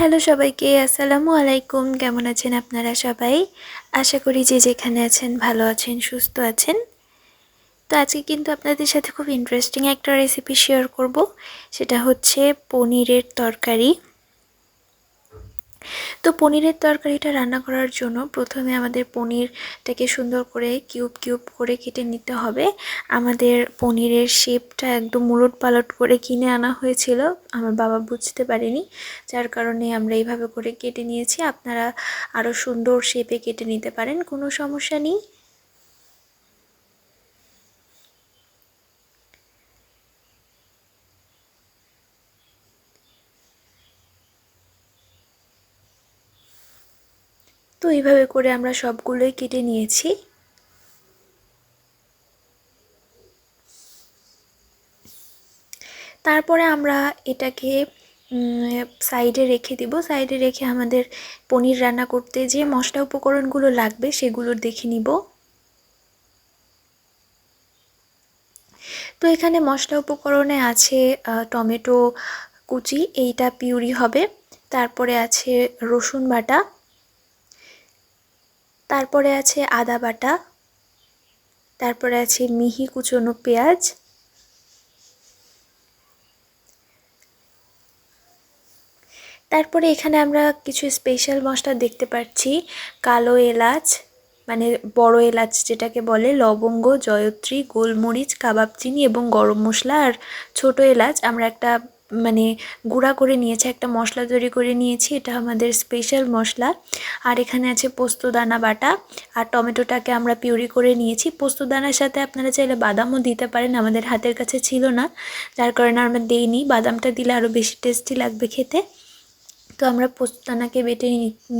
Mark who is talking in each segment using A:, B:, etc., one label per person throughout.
A: Hello সবাইকে, আসসালামু আলাইকুম। কেমন আছেন আপনারা সবাই? আশা করি যে যেখানে আছেন ভালো আছেন, সুস্থ আছেন। তো আজকে কিন্তু আপনাদের সাথে খুব ইন্টারেস্টিং একটা রেসিপি শেয়ার করব। সেটা হচ্ছে পনিরের তরকারি। তো পনিরের তরকারিটা রান্না করার জন্য প্রথমে আমাদের পনিরটাকে সুন্দর করে কিউব কিউব করে কেটে নিতে হবে। আমাদের পনিরের শেপটা একদম উলট পালট করে কিনে আনা হয়েছিল, আমার বাবা বুঝতে পারেনি। যার কারণে আমরা এইভাবে করে কেটে নিয়েছি। আপনারা আরও সুন্দর শেপে কেটে নিতে পারেন, কোনো সমস্যা নেই। তো এইভাবে করে আমরা সবগুলোই কেটে নিয়েছি। তারপরে আমরা এটাকে সাইডে রেখে দিব। সাইডে রেখে আমাদের পনির রান্না করতে যে মশলা উপকরণগুলো লাগবে সেগুলো দেখে নিব। তো এখানে মশলা উপকরণে আছে টমেটো কুচি, এইটা পিউরি হবে। তারপরে আছে রসুন বাটা। তারপরে আছে আদা বাটা, তারপরে আছে মিহি কুচনো পেঁয়াজ, তারপরে এখানে আমরা কিছু স্পেশাল মশলা দেখতে পাচ্ছি, কালো এলাচ মানে বড় এলাচ যেটাকে বলে লবঙ্গ, জয়ত্রী, গোলমরিচ, কাবাব, চিনি এবং গরম মশলা আর ছোট এলাচ। আমরা একটা মানে গুঁড়া করে নিয়েছে, একটা মশলা তৈরি করে নিয়েছি, এটা আমাদের স্পেশাল মশলা। আর এখানে আছে পোস্তদানা বাটা, আর টমেটোটাকে আমরা পিউরি করে নিয়েছি। পোস্তদানার সাথে আপনারা চাইলে বাদামও দিতে পারেন, আমাদের হাতের কাছে ছিল না, যার কারণে আমরা দিইনি। বাদামটা দিলে আরও বেশি টেস্টি লাগবে খেতে। তো আমরা পোস্তদানাকে বেটে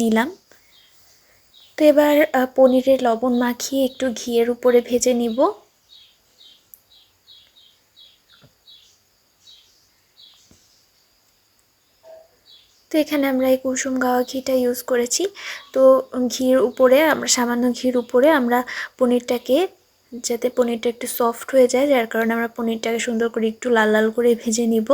A: নিলাম। তো এবার পনিরের লবণ মাখিয়ে একটু ঘিয়ের উপরে ভেজে নিব। তো এখানে আমরা এই কুসুম গাওয়া ঘিটা ইউজ করেছি। তো ঘির উপরে আমরা, সামান্য ঘির উপরে আমরা পনিরটাকে, যাতে পনিরটা একটু সফট হয়ে যায়, যার কারণে আমরা পনিরটাকে সুন্দর করে একটু লাল লাল করে ভেজে নিব।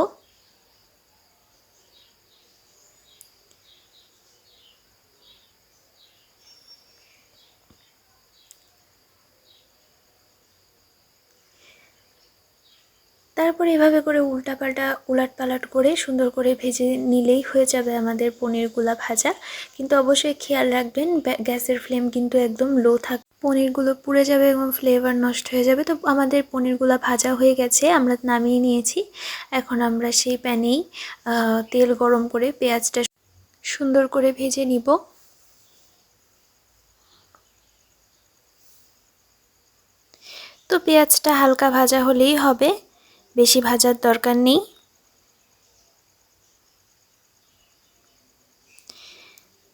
A: তারপরে এভাবে করে উল্টাপাল্টা উলাট পালাট করে সুন্দর করে ভেজে নিলেই হয়ে যাবে আমাদের পনিরগুলা ভাজা। কিন্তু অবশ্যই খেয়াল রাখবেন গ্যাসের ফ্লেম কিন্তু একদম লো থাক, পনিরগুলো পুড়ে যাবে এবং ফ্লেভার নষ্ট হয়ে যাবে। তো আমাদের পনিরগুলো ভাজা হয়ে গেছে, আমরা নামিয়ে নিয়েছি। এখন আমরা সেই প্যানেই তেল গরম করে পেঁয়াজটা সুন্দর করে ভেজে নিব। তো পেঁয়াজটা হালকা ভাজা হলেই হবে। বেশি ভাজার দরকার নেই।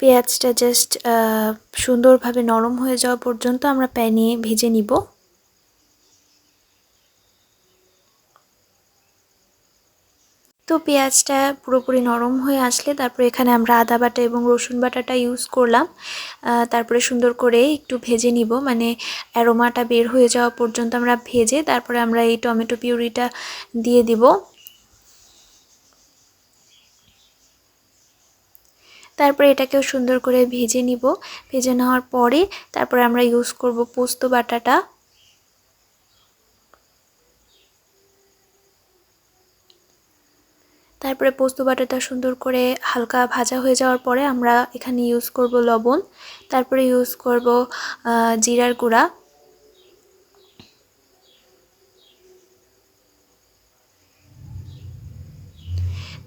A: পেঁয়াজটা জাস্ট সুন্দরভাবে নরম হয়ে যাওয়া পর্যন্ত আমরা প্যানে ভেজে নিব। তো পেঁয়াজটা পুরোপুরি নরম হয়ে আসলে তারপরে এখানে আমরা আদা বাটা এবং রসুন বাটাটা ইউজ করলাম। তারপরে সুন্দর করে একটু ভেজে নিব। মানে অ্যারোমাটা বের হয়ে যাওয়া পর্যন্ত আমরা ভেজে তারপরে আমরা এই টমেটো পিউরিটা দিয়ে দিব। তারপরে এটাকেও সুন্দর করে ভেজে নিব। ভেজে নেওয়ার পরে তারপরে আমরা ইউজ করব পোস্ত বাটাটা। তারপরে পোস্ত বাটাটা সুন্দর করে হালকা ভাজা হয়ে যাওয়ার পরে আমরা এখানে ইউজ করব লবণ। তারপরে ইউজ করব জিরার গুঁড়া।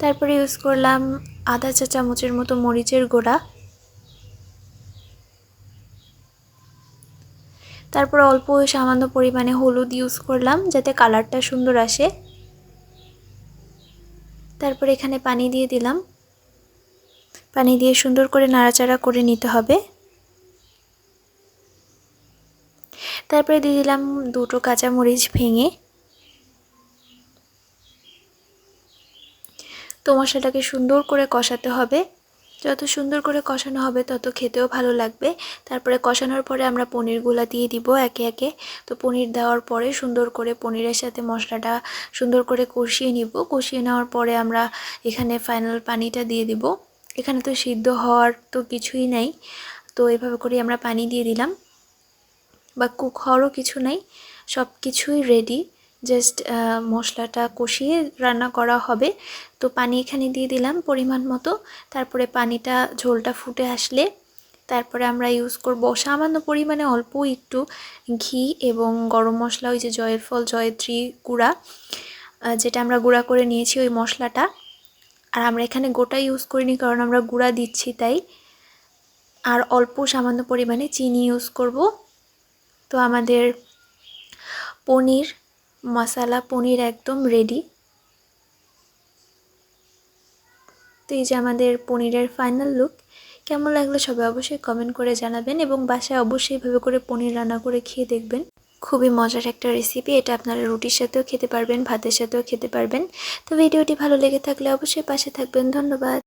A: তারপরে ইউজ করলাম আধা চা চামচের মতো মরিচের গুঁড়া। তারপর অল্প সামান্য পরিমাণে হলুদ ইউজ করলাম যাতে কালারটা সুন্দর আসে। তারপর এখানে পানি দিয়ে দিলাম। পানি দিয়ে সুন্দর করে নাড়াচাড়া করে নিতে হবে। তারপরে দিয়ে দিলাম দুটো কাঁচামরিচ ভেঙে। তো মশলাটাকে সুন্দর করে কষাতে হবে। যত সুন্দর করে কষানো হবে তত খেতেও ভালো লাগবে। তারপরে কষানোর পরে আমরা পনিরগুলা দিয়ে দিব একে একে। তো পনির দেওয়ার পরে সুন্দর করে পনিরের সাথে মশলাটা সুন্দর করে কষিয়ে নিব। কষিয়ে নেওয়ার পরে আমরা এখানে ফাইনাল পানিটা দিয়ে দিব। এখানে তো সিদ্ধ হওয়ার তো কিছুই নাই। তো এভাবে করে আমরা পানি দিয়ে দিলাম। বা কুক হওয়ারও কিছু নাই। সব কিছুই রেডি জাস্ট মশলাটা কষিয়ে রান্না করা হবে। তো পানি এখানে দিয়ে দিলাম পরিমাণ মতো। তারপরে পানিটা, ঝোলটা ফুটে আসলে তারপরে আমরা ইউজ করব সামান্য পরিমাণে অল্প একটু ঘি এবং গরম মশলা, ওই যে জয়ের ফল জয়ত্রী গুঁড়া যেটা আমরা গুঁড়া করে নিয়েছি ওই মশলাটা। আর আমরা এখানে গোটা ইউজ করিনি কারণ আমরা গুঁড়া দিচ্ছি তাই। আর অল্প সামান্য পরিমাণে চিনি ইউজ করব। তো আমাদের পনির মশালা পনির একদম রেডি তো এই যে আমাদের পনিরের ফাইনাল লুক কেমন লাগল সবাই অবশ্যই কমেন্ট করে জানাবেন এবং বাসায় অবশ্যই এভাবে করে পনির রান্না করে খেয়ে দেখবেন। খুবই মজার একটা রেসিপি এটা আপনারা রুটির সাথেও খেতে পারবেন, ভাতের সাথেও খেতে পারবেন। তো ভিডিওটি ভালো লেগে থাকলে অবশ্যই পাশে থাকবেন। ধন্যবাদ।